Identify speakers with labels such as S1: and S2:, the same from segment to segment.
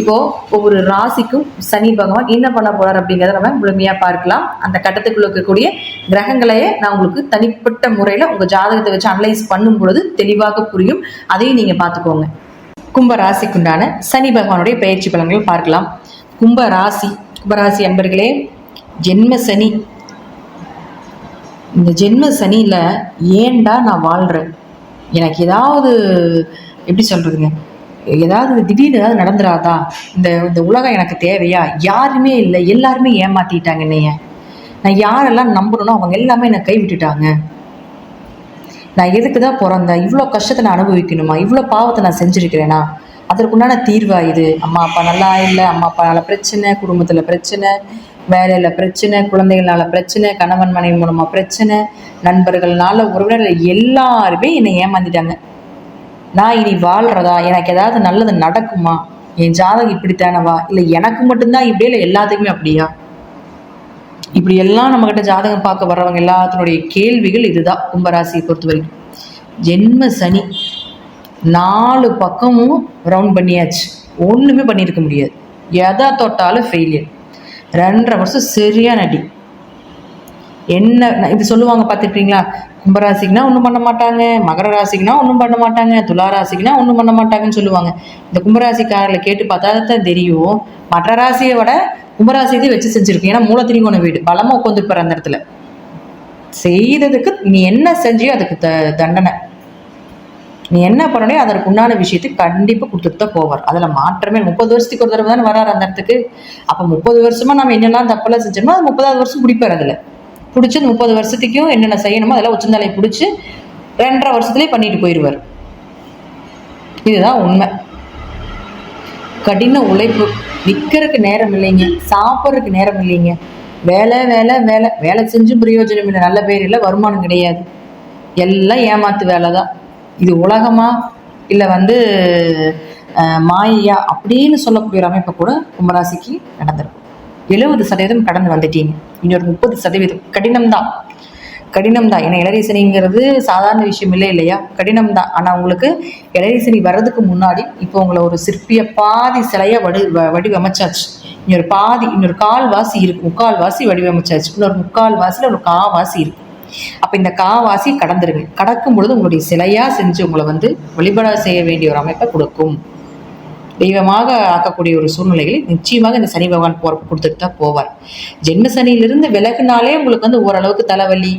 S1: இப்போ ஒவ்வொரு ராசிக்கும் சனி பகவான் என்ன பண்ண போறார் அப்படிங்கிறத நம்ம முழுமையா பார்க்கலாம். அந்த கட்டத்துக்குள்ள இருக்கக்கூடிய கிரகங்களையே நான் உங்களுக்கு தனிப்பட்ட முறையில உங்க ஜாதகத்தை வச்சு அனலைஸ் பண்ணும் பொழுது தெளிவாக புரியும். அதையும் நீங்க பார்த்துக்கோங்க. கும்ப ராசிக்குண்டான சனி பகவானுடைய பயிற்சி பலன்கள் பார்க்கலாம். கும்ப ராசி கும்பராசி அன்பர்களே ஜென்ம சனி. இந்த ஜென்ம சனியில் ஏன்டா நான் வாழ்கிறேன் எனக்கு ஏதாவது எப்படி சொல்கிறதுங்க ஏதாவது திடீர்னு ஏதாவது நடந்துடாதா இந்த இந்த உலகம் எனக்கு தேவையா? யாருமே இல்லை. எல்லாருமே ஏமாத்திட்டாங்க என்னைய. நான் யாரெல்லாம் நம்பணும்னோ அவங்க எல்லாமே என்னை கை விட்டுட்டாங்க நான் எதுக்கு தான் பிறந்தேன் இவ்வளோ கஷ்டத்தை நான் அனுபவிக்கணுமா? இவ்வளோ பாவத்தை நான் செஞ்சுருக்கிறேனா? அதற்குண்டான தீர்வா இது? அம்மா அப்பா நல்லா இல்லை. அம்மா அப்பானால பிரச்சனை குடும்பத்தில் பிரச்சனை வேலையில் பிரச்சனை குழந்தைகளால் பிரச்சனை கணவன் மனைவி மூலமாக பிரச்சனை நண்பர்கள்னால உறவினர்கள் எல்லாருமே என்னை ஏமாந்திட்டாங்க நான் இனி வாழ்றதா? எனக்கு ஏதாவது நல்லது நடக்குமா? என் ஜாதகம் இப்படித்தானவா? இல்லை எனக்கு மட்டும்தான் இப்படியே? இல்லை எல்லாத்துக்குமே அப்படியா? இப்படி எல்லாம் நம்மக்கிட்ட ஜாதகம் பார்க்க வர்றவங்க எல்லாத்தினுடைய கேள்விகள் இதுதான் கும்பராசியை பொறுத்த வரைக்கும். ஜென்ம சனி நாலு பக்கமும் ரவுண்ட் பண்ணியாச்சு. ஒன்றுமே பண்ணியிருக்க முடியாது. எதை தொட்டாலும் ஃபெயிலியர் ரெண்டரை வருஷம் சரியான அடி என்ன இது சொல்லுவாங்க பார்த்துருக்கீங்களா கும்பராசிக்குனா ஒன்றும் பண்ண மாட்டாங்க மகர ராசிக்குனா ஒன்றும் பண்ண மாட்டாங்க துலா ராசிக்குனா ஒன்றும் பண்ண மாட்டாங்கன்னு சொல்லுவாங்க. இந்த கும்பராசிக்காரர்களை கேட்டு பார்த்தா தான் தெரியும். மற்ற ராசியை விட கும்பராசி இது வச்சு செஞ்சுருக்கு ஏன்னா மூலத்திரிகோண வீடு பலமாக உட்காந்துருப்பார் அந்த இடத்துல. செய்ததுக்கு நீ என்ன செஞ்சியோ அதுக்கு த தண்டனை. நீ என்ன பண்ணணும் அதற்கு உண்டான விஷயத்தை கண்டிப்பாக கொடுத்துட்டு தான் போவார். அதில் மாற்றமே முப்பது வருஷத்துக்கு ஒரு தடவை தானே வராரு அந்த இடத்துக்கு. அப்போ முப்பது வருஷமா நம்ம என்னெல்லாம் தப்பெல்லாம் செஞ்சோமோ அது முப்பதாவது வருஷம் பிடிப்பார் அதில். பிடிச்சி முப்பது வருஷத்துக்கும் என்னென்ன செய்யணுமோ அதெல்லாம் உச்சந்தாலையை பிடிச்சி ரெண்டரை வருஷத்துலேயே பண்ணிட்டு போயிடுவார். இதுதான் உண்மை. கடின உழைப்பு. நிற்கிறதுக்கு நேரம் இல்லைங்க. சாப்பிட்றதுக்கு நேரம் இல்லைங்க. வேலை வேலை வேலை. வேலை செஞ்சு பிரயோஜனம் இல்லை. நல்ல பேர் இல்லை வருமானம் கிடையாது. எல்லாம் ஏமாத்து வேலை தான். இது உலகமா? இல்லை வந்து மாயா மாயையா? அப்படின்னு சொல்லக்கூடிய ஒரு அமைப்பை கூட கும்பராசிக்கு நடந்திருக்கும். எழுபது சதவீதம் கடந்து வந்துட்டீங்க. இன்னொரு முப்பது சதவீதம். கடினம் தான் கடினம் தான் ஏன்னா இளரீசனிங்கிறது சாதாரண விஷயம் இல்லை இல்லையா? கடினம் தான் ஆனால் உங்களுக்கு இளரீசனி வர்றதுக்கு முன்னாடி இப்போ உங்களை ஒரு சிற்பிய பாதி சிலையை வடி வடிவமைச்சாச்சு. இன்னொரு பாதி இன்னொரு கால் வாசி இருக்கு. முக்கால் வாசி வடிவமைச்சாச்சு. இன்னொரு முக்கால் வாசியில் ஒரு கா வாசி இருக்கு. அப்போ இந்த காவாசி கடந்துருங்க. கடக்கும் பொழுது உங்களுடைய சிலையா செஞ்சு உங்களை வந்து வழிபாடு செய்ய வேண்டிய ஒரு அமைப்பை கொடுக்கும். தெய்வமாக ஆக்கக்கூடிய ஒரு சூழ்நிலைகளை நிச்சயமாக இந்த சனி பகவான் போற கொடுத்துட்டு தான் போவார். ஜென்ம சனியிலிருந்து விலகுனாலே உங்களுக்கு வந்து ஓரளவுக்கு தலைவலி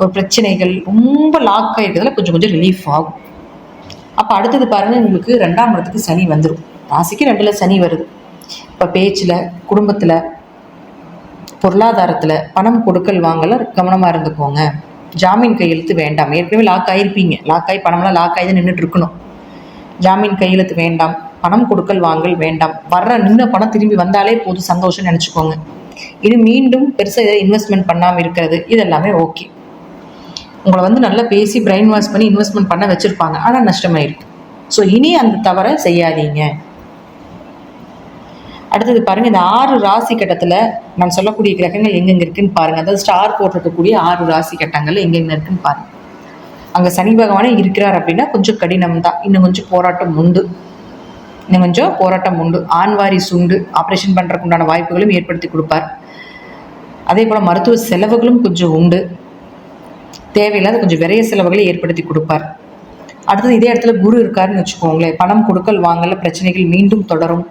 S1: ஒரு பிரச்சனைகள் ரொம்ப லாக் ஆகிருக்கிறதுல கொஞ்சம் கொஞ்சம் ரிலீஃப் ஆகும். அப்போ அடுத்தது பாருங்கள் உங்களுக்கு ரெண்டாம் இடத்துக்கு சனி வந்துடும் ராசிக்கு ரெண்டில் சனி வருது. இப்போ பேச்சில் குடும்பத்தில் பொருளாதாரத்தில் பணம் கொடுக்கல் வாங்கல கவனமாக இருந்துக்கோங்க. ஜாமீன் கையெழுத்து வேண்டாம். ஏற்கனவே லாக் ஆகிருப்பீங்க லாக் ஆகி பணம்லாம் லாக் ஆகி தான் நின்றுட்டு இருக்கணும். ஜாமீன் கையெழுத்து வேண்டாம். பணம் கொடுக்கல் வாங்கல் வேண்டாம். வர்ற நின்ன பணம் திரும்பி வந்தாலே போதும் சந்தோஷம்னு நினச்சிக்கோங்க. இது மீண்டும் பெருசாக எதாவது இன்வெஸ்ட்மெண்ட் பண்ணாமல் இருக்கிறது. இதெல்லாமே ஓகே உங்களை வந்து நல்லா பேசி பிரெயின் வாஷ் பண்ணி இன்வெஸ்ட்மெண்ட் பண்ண வச்சுருப்பாங்க. ஆனால் நஷ்டமாயிருக்கும் ஸோ இனி அந்த தவறை செய்யாதீங்க. அடுத்தது பாருங்க இந்த ஆறு ராசி கட்டத்தில் நான் சொல்லக்கூடிய கிரகங்கள் எங்கெங்க இருக்குன்னு பாருங்க. அதாவது ஸ்டார் போட்டிருக்கக்கூடிய ஆறு ராசி கட்டங்கள் எங்கெங்க இருக்குன்னு பாருங்க. அங்கே சனி பகவானே இருக்கிறார் அப்படின்னா கொஞ்சம் கடினம் தான் இன்னும் கொஞ்சம் போராட்டம் உண்டு. இன்னும் கொஞ்சம் போராட்டம் உண்டு. ஆண்வாரி சுண்டு ஆப்ரேஷன் பண்ணுறதுக்கு உண்டான வாய்ப்புகளும் ஏற்படுத்தி கொடுப்பார். அதே போல் மருத்துவ செலவுகளும் கொஞ்சம் உண்டு. தேவையில்லாத கொஞ்சம் விரைய செலவுகளை ஏற்படுத்தி கொடுப்பார். அடுத்தது இதே இடத்துல குரு இருக்காருன்னு வச்சுக்கோங்களேன். பணம் கொடுக்கல் வாங்கல பிரச்சனைகள் மீண்டும் தொடரும்.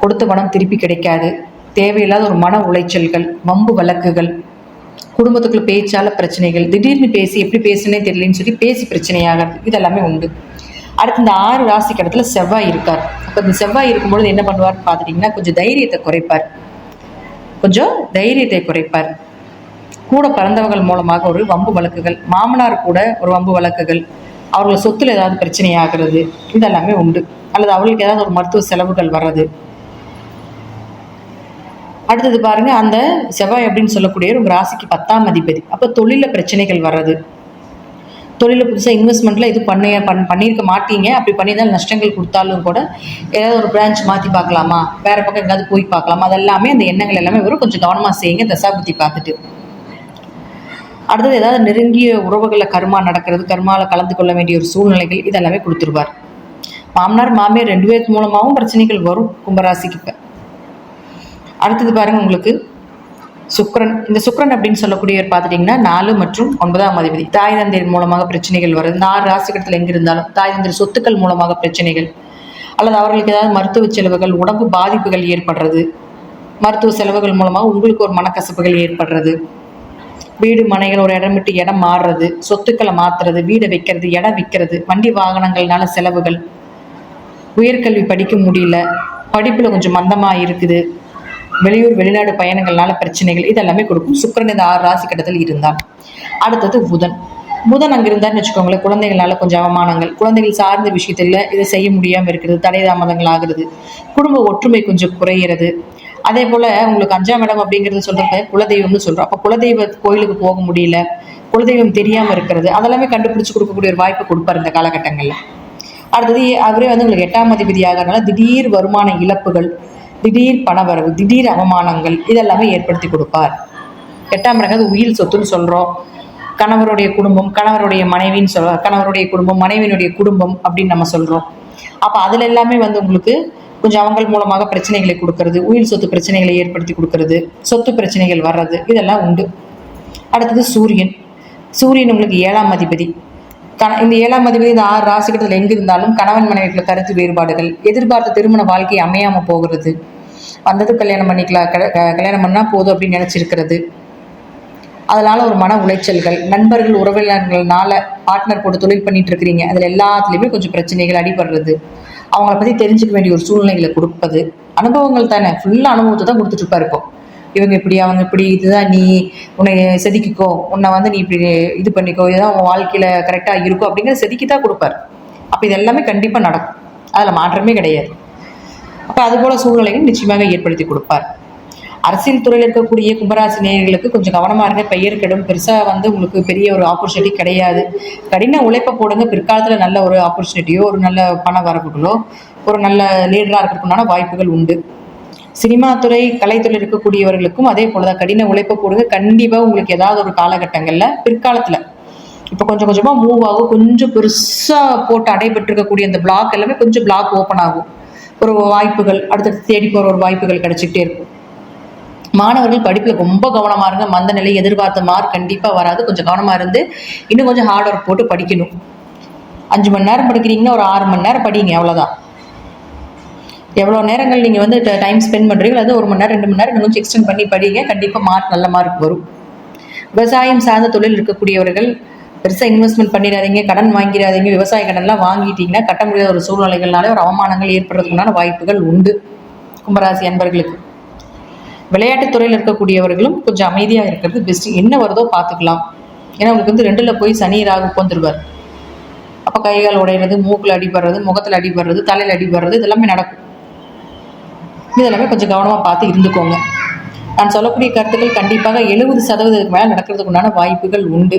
S1: கொடுத்த பணம் திருப்பி கிடைக்காது. தேவையில்லாத ஒரு மன உளைச்சல்கள் வம்பு வழக்குகள் குடும்பத்துக்குள்ள பேச்சால பிரச்சனைகள் திடீர்னு பேசி எப்படி பேசுனே தெரியலன்னு சொல்லி பேசி பிரச்சனையாகிறது. இதெல்லாமே உண்டு. அடுத்து இந்த ஆறு ராசி கடத்துல செவ்வாய் இருக்கார். அப்போ இந்த செவ்வாய் இருக்கும்பொழுது என்ன பண்ணுவார் பார்த்துட்டிங்கன்னா கொஞ்சம் தைரியத்தை குறைப்பார். கொஞ்சம் தைரியத்தை குறைப்பார். கூட பிறந்தவர்கள் மூலமாக ஒரு வம்பு வழக்குகள் மாமனார் கூட ஒரு வம்பு வழக்குகள் அவர்கள் சொத்துல ஏதாவது பிரச்சனை ஆகிறது இதெல்லாமே உண்டு. அல்லது அவர்களுக்கு ஏதாவது ஒரு மருத்துவ செலவுகள் வர்றது. அடுத்தது பாருங்க அந்த செவ்வாய் அப்படின்னு சொல்லக்கூடிய ஒரு ராசிக்கு பத்தாம் அதிபதி. அப்போ தொழில பிரச்சனைகள் வர்றது. தொழிலில் புதுசாக இன்வெஸ்ட்மெண்ட்டில் இது பண்ண பண் பண்ணியிருக்க மாட்டீங்க. அப்படி பண்ணியிருந்தால் நஷ்டங்கள் கொடுத்தாலும் கூட ஏதாவது ஒரு பிரான்ச் மாற்றி பார்க்கலாமா? வேறு பக்கம் எங்காவது போய் பார்க்கலாமா? அதெல்லாமே அந்த எண்ணங்கள் எல்லாமே வரும் கொஞ்சம் கவனமாக செய்யுங்க தசாபுத்தி பார்த்துட்டு. அடுத்தது ஏதாவது நெருங்கிய உறவுகளில் கருமா நடக்கிறது கருமாவில் கலந்து கொள்ள வேண்டிய ஒரு சூழ்நிலைகள் இதெல்லாமே கொடுத்துருவார். மாமனார் மாமியார் ரெண்டு பேருக்கு மூலமாகவும் பிரச்சனைகள் வரும் கும்பராசிக்கு இப்போ. அடுத்தது பாருங்கள் உங்களுக்கு சுக்ரன் இந்த சுக்ரன் அப்படின்னு சொல்லக்கூடியவர் பார்த்துட்டிங்கன்னா நாலு மற்றும் ஒன்பதாம் அதிபதி. தாய் தந்தையர் மூலமாக பிரச்சனைகள் வருது நாலு ஆறு ராசிகட்டத்தில் எங்கே இருந்தாலும் தாய் தந்தையர் சொத்துக்கள் மூலமாக பிரச்சனைகள். அல்லது அவர்களுக்கு ஏதாவது மருத்துவ செலவுகள் உடம்பு பாதிப்புகள் ஏற்படுறது. மருத்துவ செலவுகள் மூலமாக உங்களுக்கு ஒரு மனக்கசப்புகள் ஏற்படுறது. வீடு மனைகள் ஒரு இடம் விட்டு இடம் மாறுறது. சொத்துக்களை மாத்துறது வீடை வைக்கிறது இடம் விற்கிறது வண்டி வாகனங்கள்னால செலவுகள். உயர்கல்வி படிக்க முடியல. படிப்பில் கொஞ்சம் மந்தமாக இருக்குது. வெளியூர் வெளிநாடு பயணங்கள்னால பிரச்சனைகள் இதெல்லாமே கொடுக்கும். சுக்கரன் இந்த ஆறு ராசி கட்டத்தில் இருந்தால். அடுத்தது புதன். புதன் அங்கே இருந்தாருன்னு வச்சுக்கோங்களேன் குழந்தைகளால கொஞ்சம் அவமானங்கள். குழந்தைகள் சார்ந்த விஷயத்தில் இதை செய்ய முடியாமல் இருக்கிறது தடை தாமதங்கள் ஆகுறது. குடும்ப ஒற்றுமை கொஞ்சம் குறையிறது. அதே போல் உங்களுக்கு அஞ்சாம் இடம் அப்படிங்கிறது சொல்கிறப்ப குலதெய்வம்னு சொல்கிறோம் அப்போ குலதெய்வ கோயிலுக்கு போக முடியல குலதெய்வம் தெரியாமல் இருக்கிறது அதெல்லாமே கண்டுபிடிச்சு கொடுக்கக்கூடிய ஒரு வாய்ப்பு கொடுப்பார் இந்த காலகட்டங்களில். அடுத்தது அவரே வந்து உங்களுக்கு எட்டாம் அதிபதி ஆகிறதுனால திடீர் வருமான இழப்புகள் திடீர் பணவரவு திடீர் அவமானங்கள் இதெல்லாமே ஏற்படுத்தி கொடுப்பார். எட்டாம் இடங்கிறது உயிர் சொத்துன்னு சொல்கிறோம் கணவருடைய குடும்பம் கணவருடைய மனைவின்னு சொல்ல கணவருடைய குடும்பம் மனைவியினுடைய குடும்பம் அப்படின்னு நம்ம சொல்கிறோம் அப்போ அதில் எல்லாமே வந்து உங்களுக்கு கொஞ்சம் அவங்கள் மூலமாக பிரச்சனைகளை கொடுக்கறது உயிர் சொத்து பிரச்சனைகளை ஏற்படுத்தி கொடுக்கறது சொத்து பிரச்சனைகள் வர்றது இதெல்லாம் உண்டு. அடுத்தது சூரியன். சூரியன் உங்களுக்கு ஏழாம் அதிபதி. கண இந்த ஏழாம் அதிபதி இந்த ஆறு ராசிகட்டத்தில் எங்கே இருந்தாலும் கணவன் மனைவிக்குள்ள கருத்து வேறுபாடுகள் எதிர்பார்த்த திருமண வாழ்க்கை அமையாமல் போகிறது. வந்தது கல்யாணம் பண்ணிக்கலாம் க- கல்யாணம் பண்ணால் போதும் அப்படின்னு நினச்சிருக்கிறது. அதனால ஒரு மன உளைச்சல்கள் நண்பர்கள் உறவினர்கள்னால பார்ட்னர் போட்டு தொழில் பண்ணிட்டு இருக்கிறீங்க. அதில் எல்லாத்துலேயுமே கொஞ்சம் பிரச்சனைகள் அடிபடுறது. அவங்கள பற்றி தெரிஞ்சுக்க வேண்டிய ஒரு சூழ்நிலைகளை கொடுப்பது. அனுபவங்கள் தானே. ஃபுல்லாக அனுபவத்தை தான் கொடுத்துட்டு இருப்போம் இவங்க இப்படி அவங்க இப்படி இதுதான் நீ உன்னை செதுக்கிக்கோ. உன்னை வந்து நீ இப்படி இது பண்ணிக்கோ. இதுதான் உன் வாழ்க்கையில் கரெக்டாக இருக்கும் அப்படிங்கிற செதுக்கி தான் கொடுப்பார். அப்போ இது எல்லாமே கண்டிப்பாக நடக்கும். அதில் மாற்றமே கிடையாது. அப்போ அதுபோல சூழ்நிலையும் நிச்சயமாக ஏற்படுத்தி கொடுப்பார். அரசியல் துறையில் இருக்கக்கூடிய கும்பராசி நேயர்களுக்கு கொஞ்சம் கவனமாக இருங்க. பெயர் கெடும் பெருசாக வந்து உங்களுக்கு பெரிய ஒரு ஆப்பர்ச்சுனிட்டி கிடையாது. கடின உழைப்பை போடுங்க. பிற்காலத்தில் நல்ல ஒரு ஆப்பர்ச்சுனிட்டியோ ஒரு நல்ல பண வரவுகளோ ஒரு நல்ல லீடராக இருக்கிறதுக்குண்டான வாய்ப்புகள் உண்டு. சினிமா துறை கலைத்துறை இருக்கக்கூடியவர்களுக்கும் அதே போல தான் கடின உழைப்பை போடுங்க. கண்டிப்பாக உங்களுக்கு ஏதாவது ஒரு காலகட்டங்களில் பிற்காலத்தில் இப்போ கொஞ்சம் கொஞ்சமாக மூவ் ஆகும். கொஞ்சம் பெருசாக போட்டு அடைபட்டிருக்கக்கூடிய அந்த பிளாக் எல்லாமே கொஞ்சம் பிளாக் ஓப்பன் ஆகும். ஒரு வாய்ப்புகள் அடுத்தடுத்து தேடி போகிற ஒரு வாய்ப்புகள் கிடைச்சிக்கிட்டே இருக்கும். மாணவர்கள் படிப்பில் ரொம்ப கவனமாக இருங்க. மந்த நிலை எதிர்பார்த்த மார்க் கண்டிப்பாக வராது. கொஞ்சம் கவனமாக இருந்து இன்னும் கொஞ்சம் ஹார்ட் ஒர்க் போட்டு படிக்கணும். அஞ்சு மணி நேரம் படிக்கிறீங்கன்னா ஒரு ஆறு மணி நேரம் படிங்க அவ்வளோதான் எவ்வளோ நேரங்கள் நீங்கள் வந்து டைம் ஸ்பெண்ட் பண்ணுறீங்களோ அது ஒரு மணி நேரம் ரெண்டு மணி நேரம் இன்னும் கொஞ்சம் எக்ஸ்டெண்ட் பண்ணி படிங்க. கண்டிப்பாக மார்க் நல்ல மார்க் வரும். விவசாயம் சார்ந்த தொழில் இருக்கக்கூடியவர்கள் பெருசாக இன்வெஸ்ட்மெண்ட் பண்ணிடாதீங்க கடன் வாங்கிடாதீங்க விவசாய கடன்லாம் வாங்கிட்டீங்கன்னா கட்ட முடியாத ஒரு சூழ்நிலைகள்னாலே ஒரு அவமானங்கள் ஏற்படுறதுக்குண்டான வாய்ப்புகள் உண்டு. கும்பராசி அன்பர்களுக்கு. விளையாட்டுத் துறையில் இருக்கக்கூடியவர்களும் கொஞ்சம் அமைதியாக இருக்கிறது பெஸ்ட் என்ன வருதோ பார்த்துக்கலாம். ஏன்னா உங்களுக்கு வந்து ரெண்டில் போய் சனி ராகு உட்காந்துருவார் அப்போ கைகால் உடையிறது மூக்கில் அடிபடுறது முகத்தில் அடிபடுறது தலையில் அடிபடுறது இதெல்லாமே நடக்கும். இதெல்லாமே கொஞ்சம் கவனமாக பார்த்து இருந்துக்கோங்க. நான் சொல்லக்கூடிய கருத்துக்கள் கண்டிப்பாக எழுபது சதவீதத்துக்கு மேலே நடக்கிறதுக்கு உண்டான வாய்ப்புகள் உண்டு.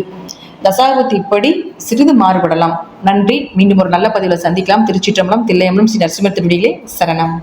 S1: தசாபுத்தி இப்படி சிறிது மாறுபடலாம். நன்றி. மீண்டும் ஒரு நல்ல பதிவில் சந்திக்கலாம். திருச்சிற்றம்பலம் தில்லையம்பலம் ஸ்ரீ நரசிம்மர் திருடிகளே சரணம்.